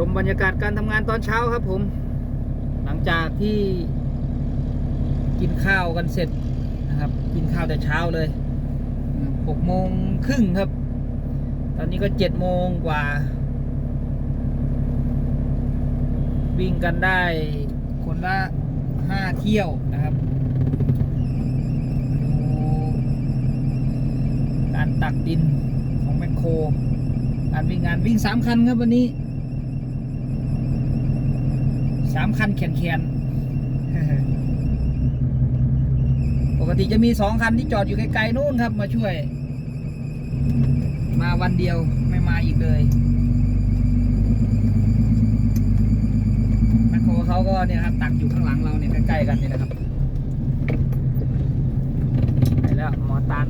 ชมบรรยากาศการทำงานตอนเช้าครับผม หลังจากที่กินข้าวกันเสร็จนะครับ กินข้าวแต่เช้าเลยหกโมงครึ่งครับ ตอนนี้ก็เจ็ดโมงกว่า วิ่งกันได้คนละห้าเที่ยวนะครับการตักดินของแมคโครการวิ่งงานวิ่งสามคันครับวันนี้ามคันแขนแขนๆปกติจะมีสองคันที่จอดอยู่ไกลๆนู่นครับ มาช่วย มาวันเดียวไม่มาอีกเลยแมคโครเขาก็เนี่ยครับตักอยู่ข้างหลังเราเนี่ยใกล้ๆกันนี่นะครับไปแล้วมอตาน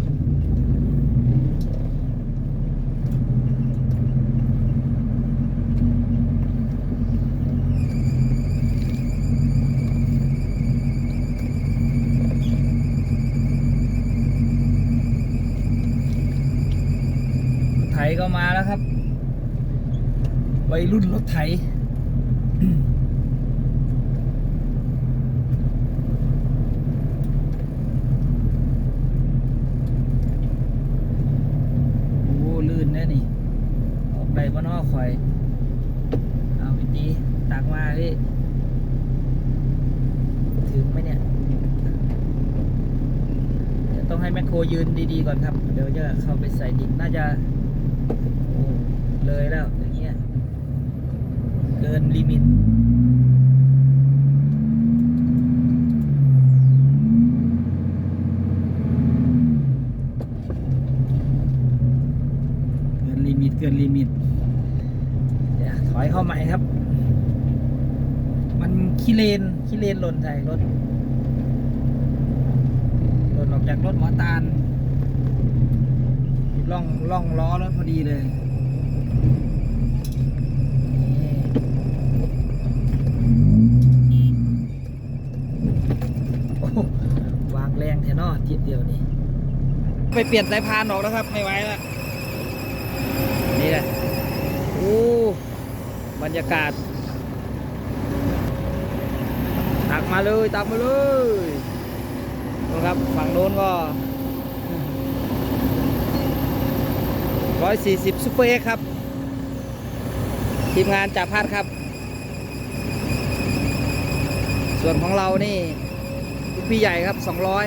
มาแล้วครับ วัยรุ่นรถไถโอ้ลื่นแน่นี่ ออกได้บ่นอคอย เอาพี่ตีตักมาพี่ถึงไหมเนี่ย ต้องให้แมคโครยืนดีๆก่อนครับ เดี๋ยวจะเข้าไปใส่ดินน่าจะ เลยแล้วอย่างเงี้ยเกินลิมิตเกินลิมิตเกินลิมิตเดี๋ยวถอยเข้าใหม่ครับ มันขี้เลนขี้เลนหล่นใส่รถหล่นออกจากรถหมอตาลล่องล่องล้อรถพอดีเลย วางแรงแทนอจิตเดียวนี่ ไปเปลี่ยนสายพานออกแล้วครับ ไม่ไหวแล้ว นี่แหละโอ้บรรยากาศ ตักมาเลย ตักมาเลยนะครับ ฝั่งโน้นก็ ร้อยสี่สิบซุปเปอร์เอ็กซ์ครับ ทีมงานจ่าพัดครับ ส่วนของเรานี่พี่ใหญ่ครับสองร้อย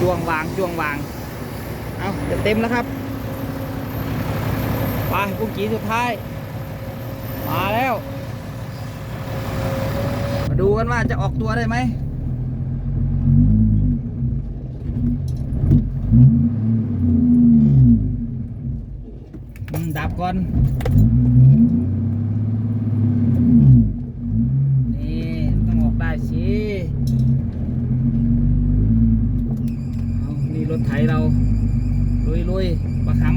จ้วงวางจ้วงวาง จะเต็มแล้วครับไปกุ้งกีสุดท้าย มาแล้ว มาดูกันว่าจะออกตัวได้ไหมดับก่อนต้องออกได้สิ เอานี่รถไถเรา ลุยลุยๆประคำ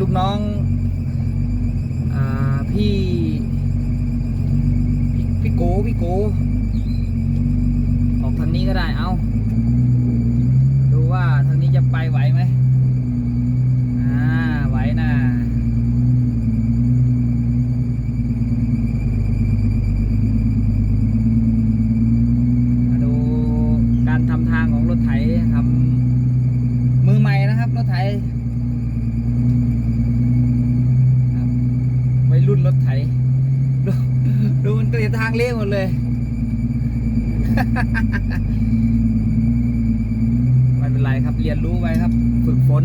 ลูกน้องอ่าพี่พี่พี่โกพี่โกออกทางนี้ก็ได้เอาดูว่าทางนี้จะไปไหวไหม ดเลย ไม่เป็นไรครับเรียนรู้ไปครับ ฝึกฝน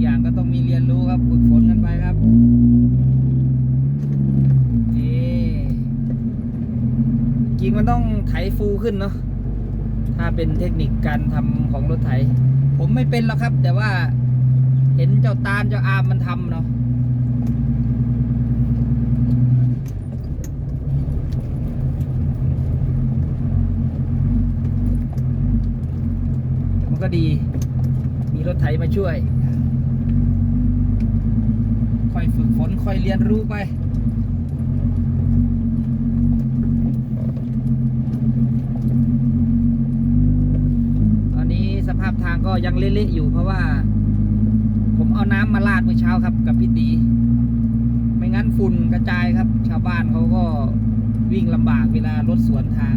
อย่างก็ต้องมีเรียนรู้ครับ ฝึกฝนกันไปครับนี่จริงมันต้องไถฟูขึ้นเนาะถ้าเป็นเทคนิคการทำของรถไถ ผมไม่เป็นหรอกครับ แต่ว่า เห็นเจ้าตาลเจ้าอามมันทำเนาะมันก็ดี มีรถไถมาช่วย ค่อยฝึกฝน ค่อยเรียนรู้ไปตอนนี้สภาพทางก็ยังเละๆอยู่เพราะว่า ผมเอาน้ำมาลาดเมื่อเช้าครับกับพี่ตีไม่งั้นฝุ่นกระจายครับ ชาวบ้านเขาก็วิ่งลำบากเวลารถสวนทาง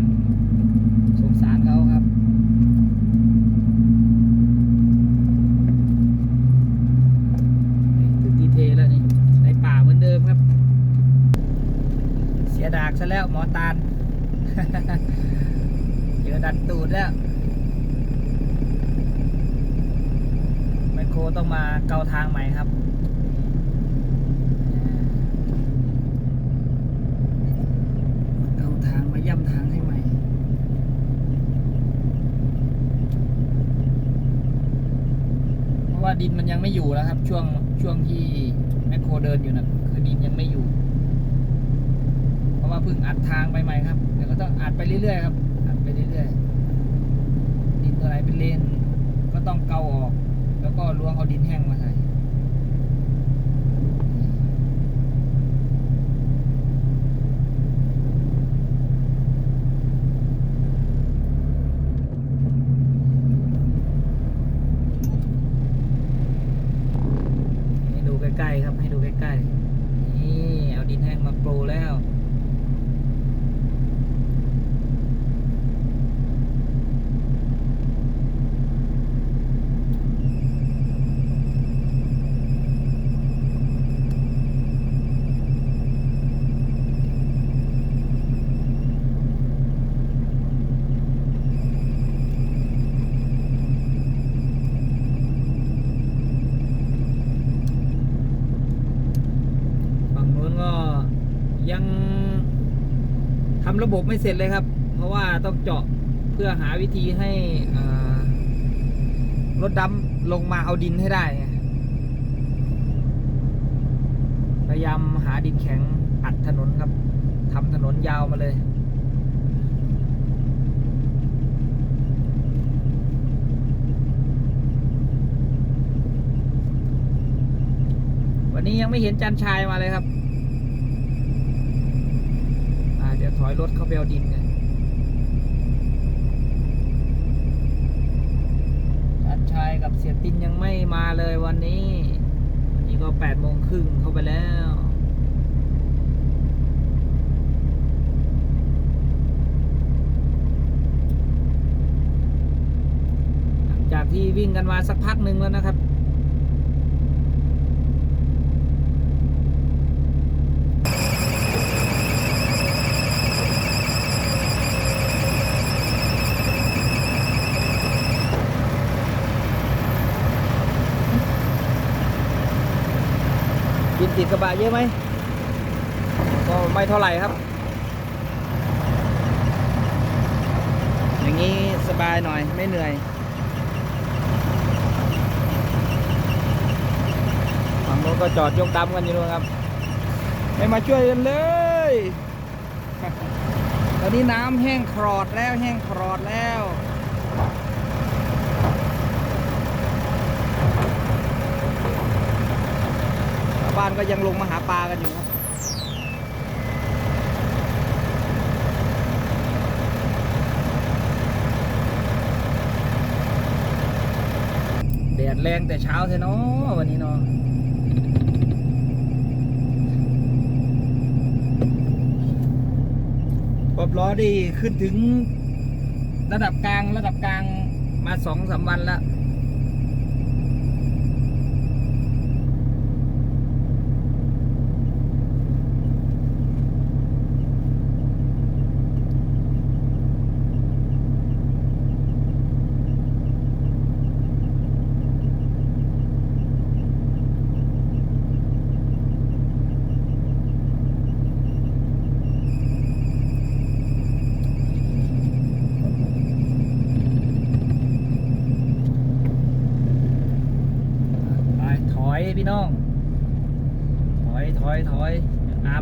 สงสารเขาครับถึงที่เทแล้วนี่ ในป่าเหมือนเดิมครับ เสียดากซะแล้วหมอตาลเจอดันตูดแล้ว แม คโครต้องมาเกาทางใหม่ครับมาเกาทางมาย่ำทางให้ใหม่เพราะว่าดินมันยังไม่อยู่แล้วครับ ช่วงช่วงที่แมคโครเดินอยู่นะคือดินยังไม่อยู่ เพราะว่าเพิ่งอัดทางไปใหม่ครับเดี๋ยวก็ต้องอัดไปเรื่อยๆครับอัดไปเรื่อยๆดินตัวไหนเป็นเลนก็ต้องเกาออก แล้วก็ล้วงเอาดินแห้งมาใส่ให้ดูใกล้ๆครับ ให้ดูใกล้ๆ นี่เอาดินแห้งมาโปรแล้ว ฝั่งนู้นก็ยัง ทำระบบไม่เสร็จเลยครับ เพราะว่าต้องเจาะเพื่อหาวิธีให้รถดำลงมาเอาดินให้ได้ พยายามหาดินแข็งอัดถนนครับทำถนนยาวมาเลยวันนี้ยังไม่เห็นจันชายมาเลยครับ เดี๋ยวถอยรถเข้าไปเอาดินกันจันชายกับเสียตินยังไม่มาเลยวันนี้ วันนี้ก็แปดโมงครึ่งเข้าไปแล้วหลังจากที่วิ่งกันมาสักพักหนึ่งแล้วนะครับ ติดกระบะเยอะไหมก็ไม่เท่าไหร่ครับ อย่างนี้สบายหน่อยไม่เหนื่อยฝั่งโน้นก็จอดยกดำกันอยู่ด้วครับ ไม่มาช่วยกันเลย ตอนนี้น้ำแห้งครอดแล้วแห้งครอดแล้ว ชาว บ้านก็ยังลงมาหาปลากันอยู่ครับแดดแรงแต่เช้าเทเนาะวันนี้เนาะปอบล้อดีขึ้นถึงระดับกลางระดับกลางมาสองสามวันแล้ว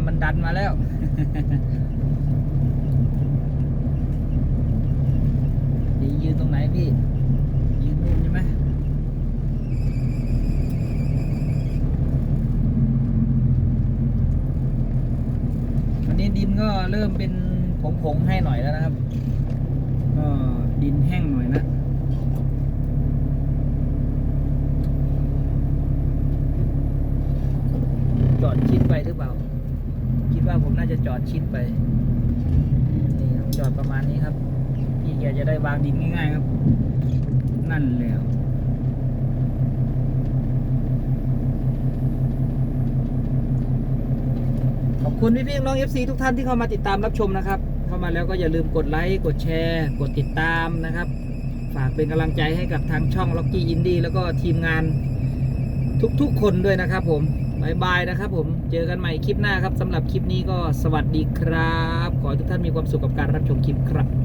มันดันมาแล้ว ดียืนตรงไหนพี่ ยืนนู่นใช่ไหมวันนี้ดินก็เริ่มเป็นผงๆให้หน่อยแล้วนะครับ ก็ดินแห้งหน่อยนะจอดชิดไปหรือเปล่าาจะจอดชิดไปนี่ครับจอดประมาณนี้ครับพี่แกจะได้วางดินง่าย ๆ ครับ นั่นแล้วขอบคุณพี่พี่น้อง FC ทุกท่านที่เข้ามาติดตามรับชมนะครับ เข้ามาแล้วก็อย่าลืมกดไลค์กดแชร์ กดติดตามนะครับ ฝากเป็นกำลังใจให้กับทางช่อง Locky Indie แล้วก็ทีมงานทุกๆคนด้วยนะครับผม บายนะครับผมเจอกันใหม่คลิปหน้าครับสำหรับคลิปนี้ก็สวัสดีครับ ขอให้ทุกท่านมีความสุขกับการรับชมคลิปครับ